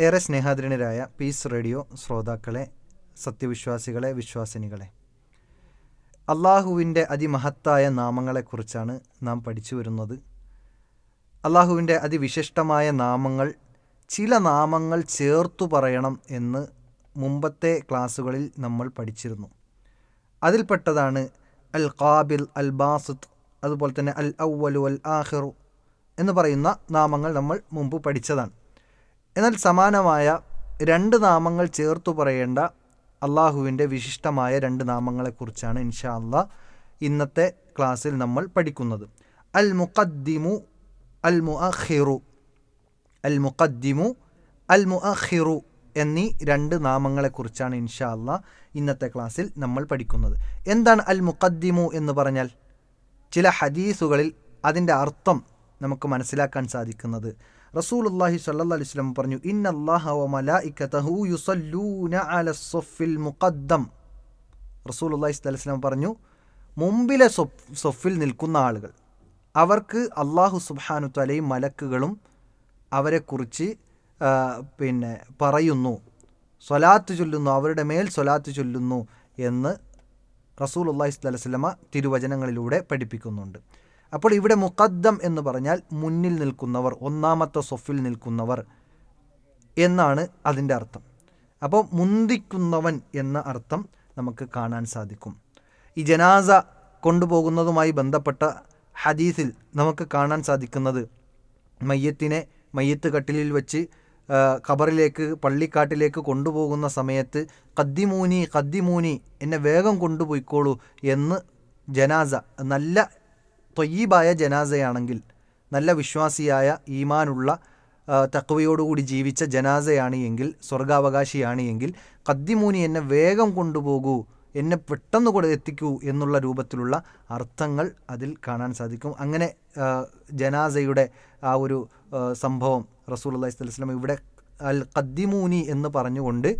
ഏറെ സ്നേഹാദരണരായ piece radio ശ്രോതാക്കളെ സത്യവിശ്വാസികളെ വിശ്വാസിനികളെ. അള്ളാഹുവിന്റെ അതിമഹത്തായ നാമങ്ങളെക്കുറിച്ചാണ് നാം പഠിച്ചു വരുന്നത്. അള്ളാഹുവിന്റെ അതിവിശിഷ്ടമായ നാമങ്ങൾ ചില നാമങ്ങൾ ചേർത്തു പറയണം എന്ന് മുമ്പത്തെ ക്ലാസ്സുകളിൽ നമ്മൾ പഠിച്ചിരുന്നു. അതിൽപ്പെട്ടതാണ് അൽ ഖാബിൽ അൽ ബാസുത്ത് അതുപോലെ തന്നെ അൽ ഔവലു അൽ ആഹിറു എന്ന് പറയുന്ന നാമങ്ങൾ നമ്മൾ മുമ്പ് പഠിച്ചതാണ്. എന്നാൽ സമാനമായ രണ്ട് നാമങ്ങൾ ചേർത്തു പറയേണ്ട അള്ളാഹുവിന്റെ വിശിഷ്ടമായ രണ്ട് നാമങ്ങളെക്കുറിച്ചാണ് ഇൻഷാ അള്ളാഹ് ഇന്നത്തെ ക്ലാസ്സിൽ നമ്മൾ പഠിക്കുന്നത്. അൽ മുഖദ്ദിമു അൽ മുഅഖിറു അൽ മുഖദ്ദിമു അൽ മുഅഖിറു എന്നീ രണ്ട് നാമങ്ങളെക്കുറിച്ചാണ് ഇൻഷാ അല്ല ഇന്നത്തെ ക്ലാസ്സിൽ നമ്മൾ പഠിക്കുന്നത്. എന്താണ് അൽ മുഖദ്ദിമു എന്ന് പറഞ്ഞാൽ? ചില ഹദീസുകളിൽ അതിന്റെ അർത്ഥം നമുക്ക് മനസ്സിലാക്കാൻ സാധിക്കുന്നത് റസൂലുള്ളാഹി അള്ളാഹി അലൈഹി വസല്ലം പറഞ്ഞു ഇന്നല്ലാഹ വ മലായികതഹു യുസല്ലൂന അല മുഖദ്ദം. റസൂലുള്ളാഹി സ്വല്ലല്ലാഹി അലൈഹി വസല്ലം പറഞ്ഞു മുമ്പിലെ സൊഫിൽ നിൽക്കുന്ന ആളുകൾ അവർക്ക് അള്ളാഹു സുബാനു തലയും മലക്കുകളും അവരെക്കുറിച്ച് പിന്നെ പറയുന്നു സ്വലാത്ത് ചൊല്ലുന്നു അവരുടെ മേൽ സ്വലാത്ത് ചൊല്ലുന്നു എന്ന് റസൂൽ അള്ളാഹി വസല്ലമ തിരുവചനങ്ങളിലൂടെ പഠിപ്പിക്കുന്നുണ്ട്. അപ്പോൾ ഇവിടെ മുഖദ്ദം എന്ന് പറഞ്ഞാൽ മുന്നിൽ നിൽക്കുന്നവർ ഒന്നാമത്തെ സൊഫിൽ നിൽക്കുന്നവർ എന്നാണ് അതിന്റെ അർത്ഥം. അപ്പോൾ മുന്തിക്കുന്നവൻ എന്ന അർത്ഥം നമുക്ക് കാണാൻ സാധിക്കും. ഈ ജനാസ കൊണ്ടുപോകുന്നതുമായി ബന്ധപ്പെട്ട ഹദീസിൽ നമുക്ക് കാണാൻ സാധിക്കുന്നത് മയ്യത്തിനെ മയ്യത്ത് കട്ടിലിൽ വെച്ച് ഖബറിലേക്ക് പള്ളിക്കാട്ടിലേക്ക് കൊണ്ടുപോകുന്ന സമയത്ത് കദ്ദിമൂനി കദ്ദിമൂനി എന്നെ വേഗം കൊണ്ടുപോയിക്കോളൂ എന്ന് ജനാസ നല്ല തൊയ്യീബായ ജനാസയാണെങ്കിൽ നല്ല വിശ്വാസിയായ ഈമാനുള്ള തക്കവയോടുകൂടി ജീവിച്ച ജനാസയാണ് എങ്കിൽ സ്വർഗാവകാശിയാണ് എങ്കിൽ കദ്ദിമൂനി എന്നെ വേഗം കൊണ്ടുപോകൂ എന്നെ പെട്ടെന്ന് കൂടെ എത്തിക്കൂ എന്നുള്ള രൂപത്തിലുള്ള അർത്ഥങ്ങൾ അതിൽ കാണാൻ സാധിക്കും. അങ്ങനെ ജനാസയുടെ ആ ഒരു സംഭവം റസൂൽ അള്ളഹി സ്വലം ഇവിടെ അൽ കദ്ദിമൂനി എന്ന് പറഞ്ഞുകൊണ്ട്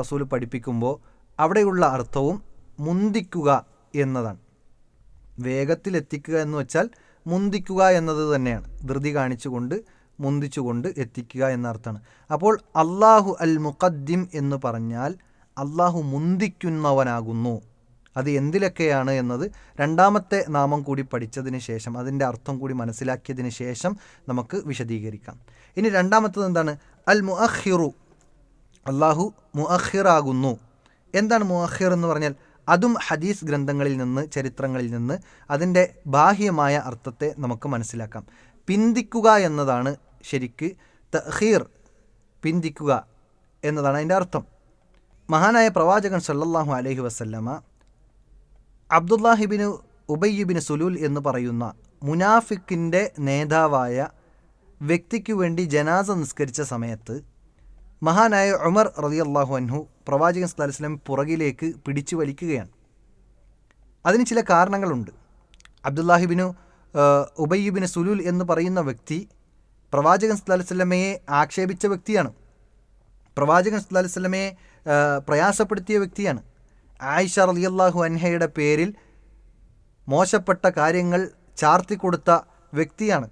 റസൂൽ പഠിപ്പിക്കുമ്പോൾ അവിടെയുള്ള അർത്ഥവും മുന്തിക്കുക എന്നതാണ്. വേഗത്തിൽ എത്തിക്കുക എന്ന് വെച്ചാൽ മുന്തിക്കുക എന്നത് തന്നെയാണ്. ധൃതി കാണിച്ചുകൊണ്ട് മുന്തിച്ചുകൊണ്ട് എത്തിക്കുക എന്നർത്ഥമാണ് അപ്പോൾ അള്ളാഹു അൽ മുഖദ്ദിം എന്ന് പറഞ്ഞാൽ അള്ളാഹു മുന്തിക്കുന്നവനാകുന്നു. അത് എന്തിലൊക്കെയാണ് എന്നത് രണ്ടാമത്തെ നാമം കൂടി പഠിച്ചതിന് ശേഷം അതിന്റെ അർത്ഥം കൂടി മനസ്സിലാക്കിയതിന് ശേഷം നമുക്ക് വിശദീകരിക്കാം. ഇനി രണ്ടാമത്തത് എന്താണ്? അൽ മുഅഹിറു അള്ളാഹു മുഅഹിറാകുന്നു എന്താണ് മുഅഹിർ എന്ന് പറഞ്ഞാൽ? അതും ഹദീസ് ഗ്രന്ഥങ്ങളിൽ നിന്ന് ചരിത്രങ്ങളിൽ നിന്ന് അതിന്റെ ബാഹ്യമായ അർത്ഥത്തെ നമുക്ക് മനസ്സിലാക്കാം. പിന്തിക്കുക എന്നതാണ് ശരിക്ക് തഹീർ പിന്തിക്കുക എന്നതാണ് അതിന്റെ അർത്ഥം. മഹാനായ പ്രവാചകൻ സല്ലല്ലാഹു അലഹി വസല്ലമ അബ്ദുല്ലാഹിബിന് ഉബയ്യബിന് സുലൂൽ എന്ന് പറയുന്ന മുനാഫിക്കിന്റെ നേതാവായ വ്യക്തിക്കു വേണ്ടി ജനാസ നിസ്കരിച്ച സമയത്ത് മഹാനായ ഉമർ റളിയല്ലാഹു അൻഹു പ്രവാചകൻ സ്ഥലസ്ലം പുറകിലേക്ക് പിടിച്ചു വലിക്കുകയാണ്. അതിന് ചില കാരണങ്ങളുണ്ട്. അബ്ദുല്ലാഹിബിനു ഉബയ്യുബിന് സുലുൽ എന്ന് പറയുന്ന വ്യക്തി പ്രവാചകൻ സ്ഥലസ്ലമയെ ആക്ഷേപിച്ച വ്യക്തിയാണ്. പ്രവാചകൻ സ്ഥലസ്ലമയെ പ്രയാസപ്പെടുത്തിയ വ്യക്തിയാണ്. ആയിഷ റളിയല്ലാഹു അൻഹയുടെ പേരിൽ മോശപ്പെട്ട കാര്യങ്ങൾ ചാർത്തിക്കൊടുത്ത വ്യക്തിയാണ്.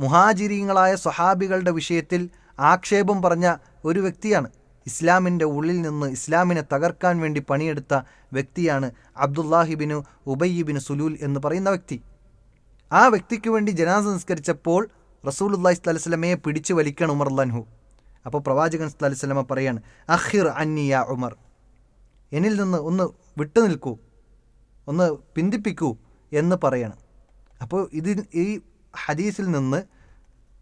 മുഹാജിരിങ്ങളായ സ്വഹാബികളുടെ വിഷയത്തിൽ ആക്ഷേപം പറഞ്ഞ ഒരു വ്യക്തിയാണ്. ഇസ്ലാമിന്റെ ഉള്ളിൽ നിന്ന് ഇസ്ലാമിനെ തകർക്കാൻ വേണ്ടി പണിയെടുത്ത വ്യക്തിയാണ് അബ്ദുല്ലാഹിബിനു ഉബയ്യിബിന് സുലൂൽ എന്ന് പറയുന്ന വ്യക്തി. ആ വ്യക്തിക്ക് വേണ്ടി ജനാസ നിസ്കരിച്ചപ്പോൾ റസൂലുല്ലാഹി സ്വലമയെ പിടിച്ചു വലിക്കണം ഉമർ ലൻഹു അപ്പോൾ പ്രവാചകൻ സ്വലമ പറയാണ് അഹിർ അന്നിയ ഉമർ. എന്നിൽ നിന്ന് ഒന്ന് വിട്ടു നിൽക്കൂ. ഒന്ന് പിന്തിപ്പിക്കൂ എന്ന് പറയണം. അപ്പോൾ ഇതിൽ ഈ ഹദീസിൽ നിന്ന്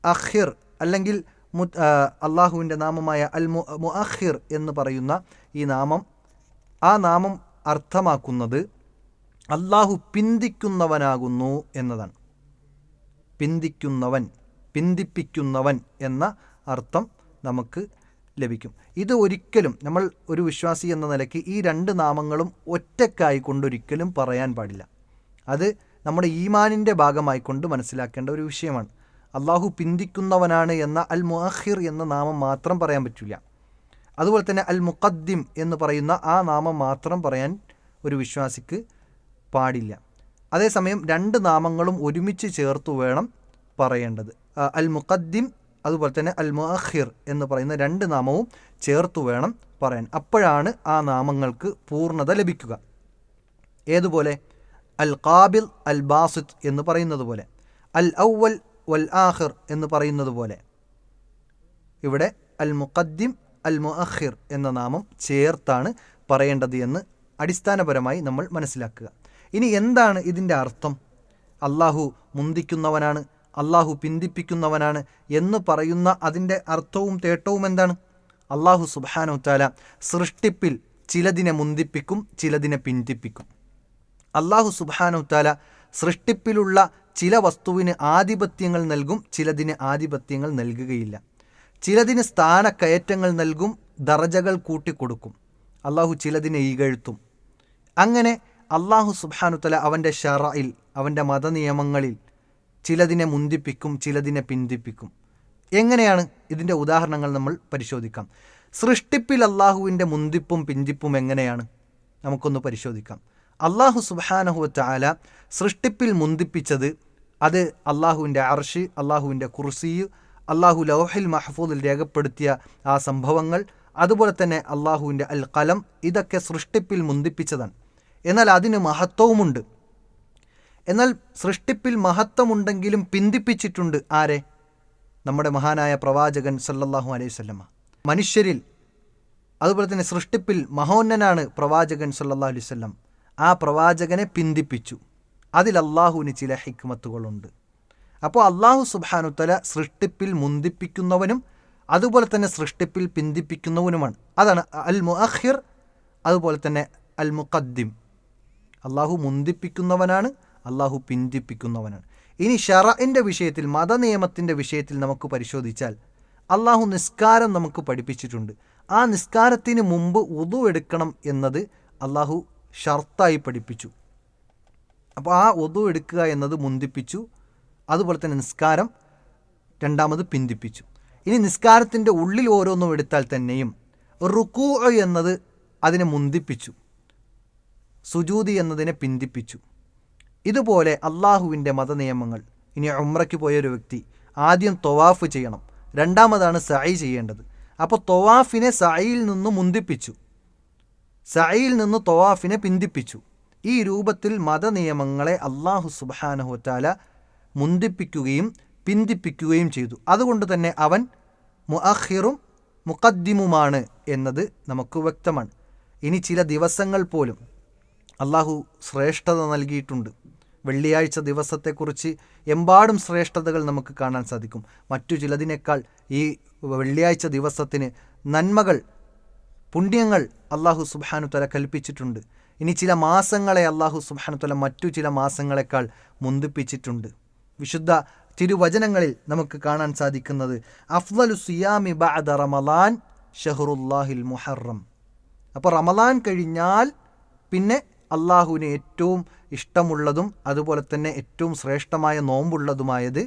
അഹിർ അല്ലെങ്കിൽ മു അള്ളാഹുവിന്റെ നാമമായ അൽ മു മുഅഖിർ എന്ന് പറയുന്ന ഈ നാമം ആ നാമം അർത്ഥമാക്കുന്നത് അള്ളാഹു പിന്തിക്കുന്നവനാകുന്നു എന്നതാണ്. പിന്തിക്കുന്നവൻ പിന്തിപ്പിക്കുന്നവൻ എന്ന അർത്ഥം നമുക്ക് ലഭിക്കും. ഇത് ഒരിക്കലും നമ്മൾ ഒരു വിശ്വാസി എന്ന നിലയ്ക്ക് ഈ രണ്ട് നാമങ്ങളും ഒറ്റക്കായി കൊണ്ടൊരിക്കലും പറയാൻ പാടില്ല. അത് നമ്മുടെ ഈമാനിന്റെ ഭാഗമായിക്കൊണ്ട് മനസ്സിലാക്കേണ്ട ഒരു വിഷയമാണ്. അള്ളാഹു പിന്തിക്കുന്നവനാണ് എന്ന അൽ മുഅഖിർ എന്ന നാമം മാത്രം പറയാൻ പറ്റില്ല അതുപോലെ തന്നെ അൽ മുഖദ്ദിം എന്ന് പറയുന്ന ആ നാമം മാത്രം പറയാൻ ഒരു വിശ്വാസിക്ക് പാടില്ല. അതേസമയം രണ്ട് നാമങ്ങളും ഒരുമിച്ച് ചേർത്ത് വേണം പറയേണ്ടത്. അൽ മുഖദ്ദിം അതുപോലെ തന്നെ അൽ മുഅഖിർ എന്ന് പറയുന്ന രണ്ട് നാമവും ചേർത്ത് വേണം പറയാൻ. അപ്പോഴാണ് ആ നാമങ്ങൾക്ക് പൂർണത ലഭിക്കുക. ഏതുപോലെ? അൽ കാബിൽ അൽ ബാസിത്ത് എന്ന് പറയുന്നത് പോലെ. അൽ ഔവൽ വൽ ആഹിർ എന്ന് പറയുന്നത് പോലെ. ഇവിടെ അൽ മുഖദ്ദിം അൽ മുഅഹിർ എന്ന നാമം ചേർത്താണ് പറയേണ്ടത് എന്ന് അടിസ്ഥാനപരമായി നമ്മൾ മനസ്സിലാക്കുക. ഇനി എന്താണ് ഇതിന്റെ അർത്ഥം? അള്ളാഹു മുന്തിക്കുന്നവനാണ് അള്ളാഹു പിന്തിപ്പിക്കുന്നവനാണ് എന്ന് പറയുന്ന അതിന്റെ അർത്ഥവും തേട്ടവും എന്താണ്? അള്ളാഹു സുബാനോ താല സൃഷ്ടിപ്പിൽ ചിലതിനെ മുന്തിപ്പിക്കും ചിലതിനെ പിന്തിപ്പിക്കും. അള്ളാഹു സുബാനോ താല സൃഷ്ടിപ്പിലുള്ള ചില വസ്തുവിന് ആധിപത്യങ്ങൾ നൽകും ചിലതിന് ആധിപത്യങ്ങൾ നൽകുകയില്ല. ചിലതിന് സ്ഥാനക്കയറ്റങ്ങൾ നൽകും ദറജകൾ കൂട്ടിക്കൊടുക്കും. അള്ളാഹു ചിലതിനെ ഈകഴുത്തും അങ്ങനെ അള്ളാഹു സുബാനു തല അവന്റെ ഷറയിൽ അവന്റെ മതനിയമങ്ങളിൽ ചിലതിനെ മുന്തിപ്പിക്കും ചിലതിനെ പിന്തിപ്പിക്കും. എങ്ങനെയാണ് ഇതിന്റെ ഉദാഹരണങ്ങൾ നമ്മൾ പരിശോധിക്കാം. സൃഷ്ടിപ്പിൽ അള്ളാഹുവിന്റെ മുന്തിപ്പും പിന്തിപ്പും എങ്ങനെയാണ്? നമുക്കൊന്ന് പരിശോധിക്കാം. അള്ളാഹു സുബാനഹുവറ്റാല സൃഷ്ടിപ്പിൽ മുന്തിപ്പിച്ചത് അത് അള്ളാഹുവിന്റെ അർഷ് അള്ളാഹുവിന്റെ കുർസി അള്ളാഹു ലൗഹിൽ മഹഫൂദിൽ രേഖപ്പെടുത്തിയ ആ സംഭവങ്ങൾ അതുപോലെ തന്നെ അള്ളാഹുവിന്റെ അൽ കലം ഇതൊക്കെ സൃഷ്ടിപ്പിൽ മുന്തിപ്പിച്ചതാണ്. എന്നാൽ അതിന് മഹത്വവുമുണ്ട്. എന്നാൽ സൃഷ്ടിപ്പിൽ മഹത്വമുണ്ടെങ്കിലും പിന്തിപ്പിച്ചിട്ടുണ്ട് ആരെ? നമ്മുടെ മഹാനായ പ്രവാചകൻ സല്ലല്ലാഹു അലൈഹി വസല്ലമ. മനുഷ്യരിൽ അതുപോലെ തന്നെ സൃഷ്ടിപ്പിൽ മഹോന്നനാണ് പ്രവാചകൻ സല്ലല്ലാഹു അലൈഹി വസല്ലം. ആ പ്രവാചകനെ പിന്തിപ്പിച്ചു. അതിൽ അള്ളാഹുവിന് ചില ഹിക്മത്തുകളുണ്ട്. അപ്പോൾ അള്ളാഹു സുബാനുത്തല സൃഷ്ടിപ്പിൽ മുന്തിപ്പിക്കുന്നവനും അതുപോലെ തന്നെ സൃഷ്ടിപ്പിൽ പിന്തിപ്പിക്കുന്നവനുമാണ്. അതാണ് അൽ മുഅഹിർ അതുപോലെ തന്നെ അൽ മുഖദ്ദിം. അള്ളാഹു മുന്തിപ്പിക്കുന്നവനാണ് അള്ളാഹു പിന്തിപ്പിക്കുന്നവനാണ്. ഇനി ഷറഇന്റെ വിഷയത്തിൽ മതനിയമത്തിന്റെ വിഷയത്തിൽ നമുക്ക് പരിശോധിച്ചാൽ അള്ളാഹു നിസ്കാരം നമുക്ക് പഠിപ്പിച്ചിട്ടുണ്ട്. ആ നിസ്കാരത്തിന് മുമ്പ് ഉതു എടുക്കണം എന്നത് അള്ളാഹു ഷർത്തായി പഠിപ്പിച്ചു. അപ്പോൾ ആ ഒതു എടുക്കുക എന്നത് മുന്തിപ്പിച്ചു. അതുപോലെ തന്നെ നിസ്കാരം രണ്ടാമത് പിന്തിപ്പിച്ചു. ഇനി നിസ്കാരത്തിന്റെ ഉള്ളിൽ ഓരോന്നും എടുത്താൽ തന്നെയും റുക്കൂ എന്നത് അതിനെ മുന്തിപ്പിച്ചു. സുജൂതി എന്നതിനെ പിന്തിപ്പിച്ചു. ഇതുപോലെ അള്ളാഹുവിന്റെ മതനിയമങ്ങൾ ഇനി ഉമ്രയ്ക്ക് പോയൊരു വ്യക്തി ആദ്യം തൊവാഫ് ചെയ്യണം. രണ്ടാമതാണ് സായി ചെയ്യേണ്ടത്. അപ്പോൾ തൊവാഫിനെ സായിയിൽ നിന്ന് മുന്തിപ്പിച്ചു. സഅയിൽ നിന്ന് തൊവാഫിനെ പിന്തിപ്പിച്ചു. ഈ രൂപത്തിൽ മതനിയമങ്ങളെ അള്ളാഹു സുബാനഹുത്താല മുന്തിപ്പിക്കുകയും പിന്തിപ്പിക്കുകയും ചെയ്തു. അതുകൊണ്ട് തന്നെ അവൻ മുഅഖിറും മുഖദ്ദിമുമാണ് എന്നത് നമുക്ക് വ്യക്തമാണ്. ഇനി ചില ദിവസങ്ങൾ പോലും അള്ളാഹു ശ്രേഷ്ഠത നൽകിയിട്ടുണ്ട്. വെള്ളിയാഴ്ച ദിവസത്തെക്കുറിച്ച് എമ്പാടും ശ്രേഷ്ഠതകൾ നമുക്ക് കാണാൻ സാധിക്കും. മറ്റു ചിലതിനേക്കാൾ ഈ വെള്ളിയാഴ്ച ദിവസത്തിന് നന്മകൾ പുണ്യങ്ങൾ അള്ളാഹു സുബാനു തല കൽപ്പിച്ചിട്ടുണ്ട്. ഇനി ചില മാസങ്ങളെ അള്ളാഹു സുബാനു തല മറ്റു ചില മാസങ്ങളെക്കാൾ മുന്തിപ്പിച്ചിട്ടുണ്ട്. വിശുദ്ധ തിരുവചനങ്ങളിൽ നമുക്ക് കാണാൻ സാധിക്കുന്നത് അഫ്വലു സിയാമി ബഅദ റമലാൻ ഷഹറുല്ലാഹിൽ മുഹറം. അപ്പോൾ റമലാൻ കഴിഞ്ഞാൽ പിന്നെ അള്ളാഹുവിന് ഏറ്റവും ഇഷ്ടമുള്ളതും അതുപോലെ തന്നെ ഏറ്റവും ശ്രേഷ്ഠമായ നോമ്പുള്ളതുമായത്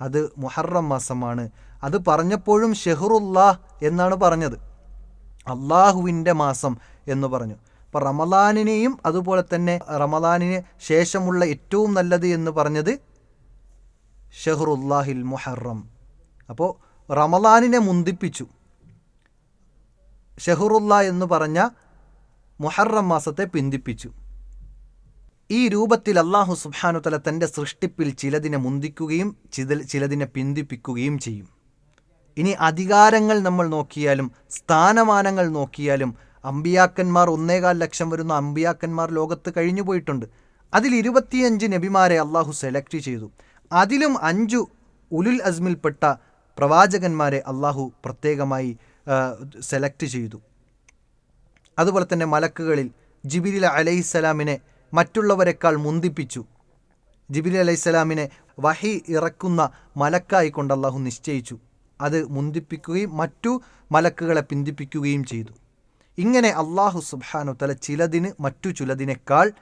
അത് മുഹറം മാസമാണ്. അത് പറഞ്ഞപ്പോഴും ഷെഹറുല്ലാഹ് എന്നാണ് പറഞ്ഞത്. അള്ളാഹുവിന്റെ മാസം എന്ന് പറഞ്ഞു. അപ്പോൾ റമലാനിനെയും അതുപോലെ തന്നെ റമലാനിന് ശേഷമുള്ള ഏറ്റവും നല്ലത് എന്ന് പറഞ്ഞത് ഷെഹറുല്ലാഹിൽ മുഹറം. അപ്പോൾ റമലാനിനെ മുന്തിപ്പിച്ചു. ഷെഹറുല്ല എന്ന് പറഞ്ഞ മുഹറം മാസത്തെ പിന്തിപ്പിച്ചു. ഈ രൂപത്തിൽ അള്ളാഹു സുബാനുതല തന്റെ സൃഷ്ടിപ്പിൽ ചിലതിനെ മുന്തിക്കുകയും ചില ചിലതിനെ പിന്തിപ്പിക്കുകയും ചെയ്യും. ഇനി അധികാരങ്ങൾ നമ്മൾ നോക്കിയാലും സ്ഥാനമാനങ്ങൾ നോക്കിയാലും അമ്പിയാക്കന്മാർ ഒന്നേകാൽ ലക്ഷം വരുന്ന അമ്പിയാക്കന്മാർ ലോകത്ത് കഴിഞ്ഞു പോയിട്ടുണ്ട്. അതിൽ ഇരുപത്തിയഞ്ച് നബിമാരെ അള്ളാഹു സെലക്ട് ചെയ്തു. അതിലും അഞ്ചു ഉലുൽ അസ്മിൽപ്പെട്ട പ്രവാചകന്മാരെ അള്ളാഹു പ്രത്യേകമായി സെലക്ട് ചെയ്തു. അതുപോലെ തന്നെ മലക്കുകളിൽ ജിബിലി അലൈഹിസ്സലാമിനെ മറ്റുള്ളവരെക്കാൾ മുന്തിപ്പിച്ചു. ജിബിലി അലൈഹിസ്സലാമിനെ വഹി ഇറക്കുന്ന മലക്കായിക്കൊണ്ട് അള്ളാഹു നിശ്ചയിച്ചു. അത് മുന്തിപ്പിക്കുകയും മറ്റു മലക്കുകളെ പിന്തിപ്പിക്കുകയും ചെയ്തു. ഇങ്ങനെ അള്ളാഹു സുബാനു തല ചിലതിന് മറ്റു ചിലതിനേക്കാൾ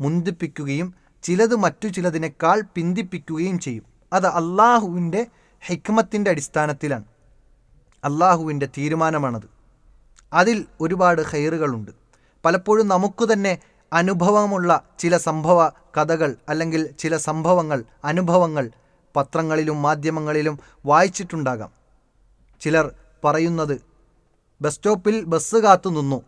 മുന്തിപ്പിക്കുകയും ചിലത് മറ്റു ചിലതിനേക്കാൾ പിന്തിപ്പിക്കുകയും ചെയ്യും. അത് അള്ളാഹുവിന്റെ ഹിക്മത്തിന്റെ അടിസ്ഥാനത്തിലാണ്. അള്ളാഹുവിന്റെ തീരുമാനമാണത്. അതിൽ ഒരുപാട് ഹൈറുകളുണ്ട് പലപ്പോഴും നമുക്ക് തന്നെ അനുഭവമുള്ള ചില സംഭവ കഥകൾ അല്ലെങ്കിൽ ചില സംഭവങ്ങൾ അനുഭവങ്ങൾ പത്രങ്ങളിലും മാധ്യമങ്ങളിലും വായിച്ചിട്ടുണ്ടാകാം. ചിലർ പറയുന്നത് ബസ് സ്റ്റോപ്പിൽ ബസ് കാത്തു നിന്നു.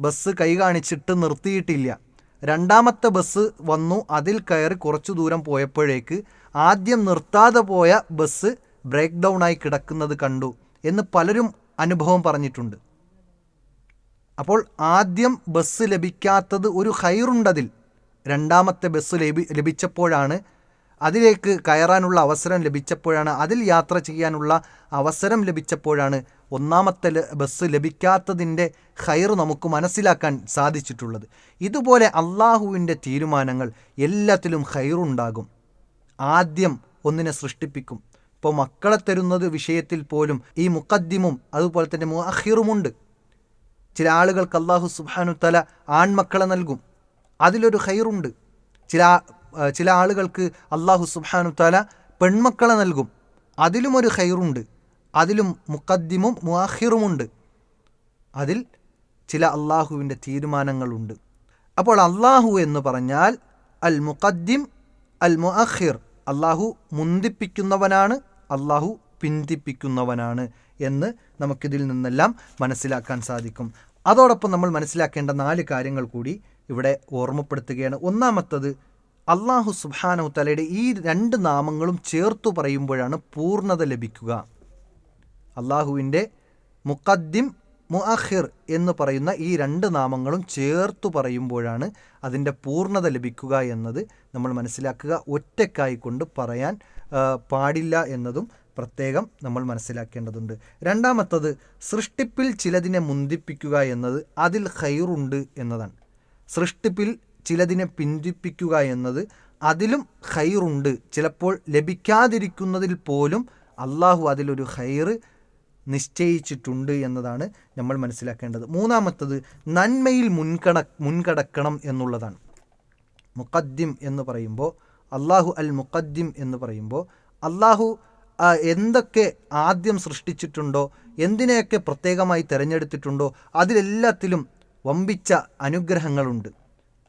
ബസ് കൈ കാണിച്ചിട്ട് നിർത്തിയിട്ടില്ല. രണ്ടാമത്തെ ബസ് വന്നു. അതിൽ കയറി കുറച്ചു ദൂരം പോയപ്പോഴേക്ക് ആദ്യം നിർത്താതെ പോയ ബസ് ബ്രേക്ക് ഡൗൺ ആയി കിടക്കുന്നത് കണ്ടു എന്ന് പലരും അനുഭവം പറഞ്ഞിട്ടുണ്ട്. അപ്പോൾ ആദ്യം ബസ് ലഭിക്കാത്തത് ഒരു ഹൈറുണ്ടതിൽ രണ്ടാമത്തെ ബസ് ലഭി ലഭിച്ചപ്പോഴാണ് അതിലേക്ക് കയറാനുള്ള അവസരം ലഭിച്ചപ്പോഴാണ് അതിൽ യാത്ര ചെയ്യാനുള്ള അവസരം ലഭിച്ചപ്പോഴാണ് ഒന്നാമത്തെ ബസ് ലഭിക്കാത്തതിന്റെ ഹൈർ നമുക്ക് മനസ്സിലാക്കാൻ സാധിച്ചിട്ടുള്ളത്. ഇതുപോലെ അള്ളാഹുവിന്റെ തീരുമാനങ്ങൾ എല്ലാത്തിലും ഹൈറുണ്ടാകും ആദ്യം ഒന്നിനെ സൃഷ്ടിപ്പിക്കും. ഇപ്പോൾ മക്കളെ തരുന്നത് വിഷയത്തിൽ പോലും ഈ മുക്കദ്ദിമും അതുപോലെ തന്നെ മുഅഹിറുമുണ്ട് ചില ആളുകൾക്ക് അള്ളാഹു സുബാനു തല ആൺമക്കളെ നൽകും. അതിലൊരു ഹൈറുണ്ട് ചില ചില ആളുകൾക്ക് അള്ളാഹു താല പെൺമക്കളെ നൽകും. അതിലും ഒരു ഹൈറുണ്ട് അതിലും മുക്കദ്ദിമും മുഅഹിറുമുണ്ട് അതിൽ ചില അള്ളാഹുവിന്റെ തീരുമാനങ്ങളുണ്ട്. അപ്പോൾ അള്ളാഹു എന്ന് പറഞ്ഞാൽ അൽ മുഖദ്ദിം അൽ മുഅഹിർ അള്ളാഹു മുന്തിപ്പിക്കുന്നവനാണ് അള്ളാഹു പിന്തിപ്പിക്കുന്നവനാണ് എന്ന് നമുക്കിതിൽ നിന്നെല്ലാം മനസ്സിലാക്കാൻ സാധിക്കും. അതോടൊപ്പം നമ്മൾ മനസ്സിലാക്കേണ്ട നാല് കാര്യങ്ങൾ കൂടി ഇവിടെ ഓർമ്മപ്പെടുത്തുകയാണ്. ഒന്നാമത്തത് അള്ളാഹു സുബാനു തലയുടെ ഈ രണ്ട് നാമങ്ങളും ചേർത്തു പറയുമ്പോഴാണ് പൂർണത ലഭിക്കുക. അള്ളാഹുവിന്റെ മുഖദ്ദിം മുഅഹിർ എന്ന് പറയുന്ന ഈ രണ്ട് നാമങ്ങളും ചേർത്തു പറയുമ്പോഴാണ് അതിന്റെ പൂർണത ലഭിക്കുക എന്നത് നമ്മൾ മനസ്സിലാക്കുക. ഒറ്റക്കായിക്കൊണ്ട് പറയാൻ പാടില്ല എന്നതും പ്രത്യേകം നമ്മൾ മനസ്സിലാക്കേണ്ടതുണ്ട്. രണ്ടാമത്തത് സൃഷ്ടിപ്പിൽ ചിലതിനെ മുന്തിപ്പിക്കുക എന്നത് അതിൽ ഹൈറുണ്ട് എന്നതാണ്. സൃഷ്ടിപ്പിൽ ചിലതിനെ പിന്തിപ്പിക്കുക എന്നത് അതിലും ഹൈറുണ്ട് ചിലപ്പോൾ ലഭിക്കാതിരിക്കുന്നതിൽ പോലും അള്ളാഹു അതിലൊരു ഹൈറ് നിശ്ചയിച്ചിട്ടുണ്ട് എന്നതാണ് നമ്മൾ മനസ്സിലാക്കേണ്ടത്. മൂന്നാമത്തത് നന്മയിൽ മുൻകട മുൻകടക്കണം എന്നുള്ളതാണ്. മുഖദ്ദിം എന്ന് പറയുമ്പോൾ അള്ളാഹു അൽ മുഖദ്ദിം എന്ന് പറയുമ്പോൾ അള്ളാഹു എന്തൊക്കെ ആദ്യം സൃഷ്ടിച്ചിട്ടുണ്ടോ എന്തിനെയൊക്കെ പ്രത്യേകമായി തിരഞ്ഞെടുത്തിട്ടുണ്ടോ അതിലെല്ലാത്തിലും വമ്പിച്ച അനുഗ്രഹങ്ങളുണ്ട്.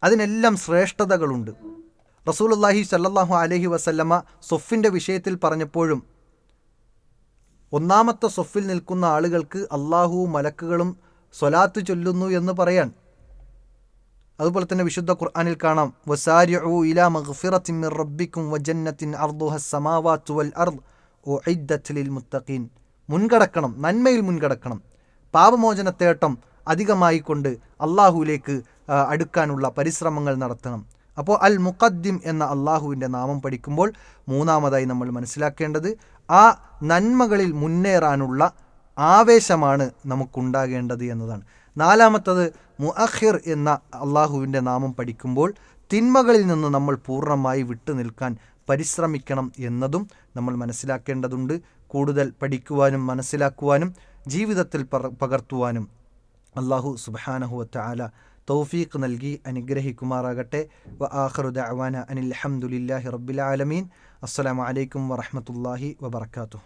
അതിനെല്ലാം ശ്രേഷ്ഠതകളുണ്ട്. റസൂലുല്ലാഹി സല്ലാഹു അലഹി വസല്ലമ്മ സൊഫിന്റെ വിഷയത്തിൽ പറഞ്ഞപ്പോഴും ഒന്നാമത്തെ സൊഫിൽ നിൽക്കുന്ന ആളുകൾക്ക് അള്ളാഹുവും മലക്കുകളും സ്വലാത്ത് ചൊല്ലുന്നു എന്ന് പറയാൻ. അതുപോലെ തന്നെ വിശുദ്ധ ഖുർആാനിൽ കാണാം വസാരിഉ ഇലാ മഗ്ഫിറത്തിൻ മിർ വജന്നത്തിൻ അർദുഹ സമാവാത്തു വൽ അർദ് ലിൽ മുത്തഖീൻ. മുൻകടക്കണം നന്മയിൽ മുൻകടക്കണം. പാപമോചനത്തേട്ടം അധികമായി കൊണ്ട് അള്ളാഹുവിലേക്ക് അടുക്കാനുള്ള പരിശ്രമങ്ങൾ നടത്തണം. അപ്പോൾ അൽ മുഖദ്ദിം എന്ന അള്ളാഹുവിന്റെ നാമം പഠിക്കുമ്പോൾ മൂന്നാമതായി നമ്മൾ മനസ്സിലാക്കേണ്ടത് ആ നന്മകളിൽ മുന്നേറാനുള്ള ആവേശമാണ് നമുക്കുണ്ടാകേണ്ടത് എന്നതാണ്. നാലാമത്തത് മുഅഖിർ എന്ന അള്ളാഹുവിന്റെ നാമം പഠിക്കുമ്പോൾ തിന്മകളിൽ നിന്ന് നമ്മൾ പൂർണമായി വിട്ടു നിൽക്കാൻ പരിശ്രമിക്കണം എന്നതും നമ്മൾ മനസ്സിലാക്കേണ്ടതുണ്ട്. കൂടുതൽ പഠിക്കുവാനും മനസ്സിലാക്കുവാനും ജീവിതത്തിൽ പകർത്തുവാനും അള്ളാഹു സുബാനഹുവത്ത ആല തൗഫീഖ് നൽകി അനുഗ്രഹിക്കുമാറാകട്ടെ. വ ആഖറു ദഅവാന അനിൽ അഹമ്മദുലില്ലാഹി റബ്ബിൽ ആലമീൻ. അസ്സലാമു അലൈക്കും വറഹ്മത്തുള്ളാഹി വബർക്കാത്തു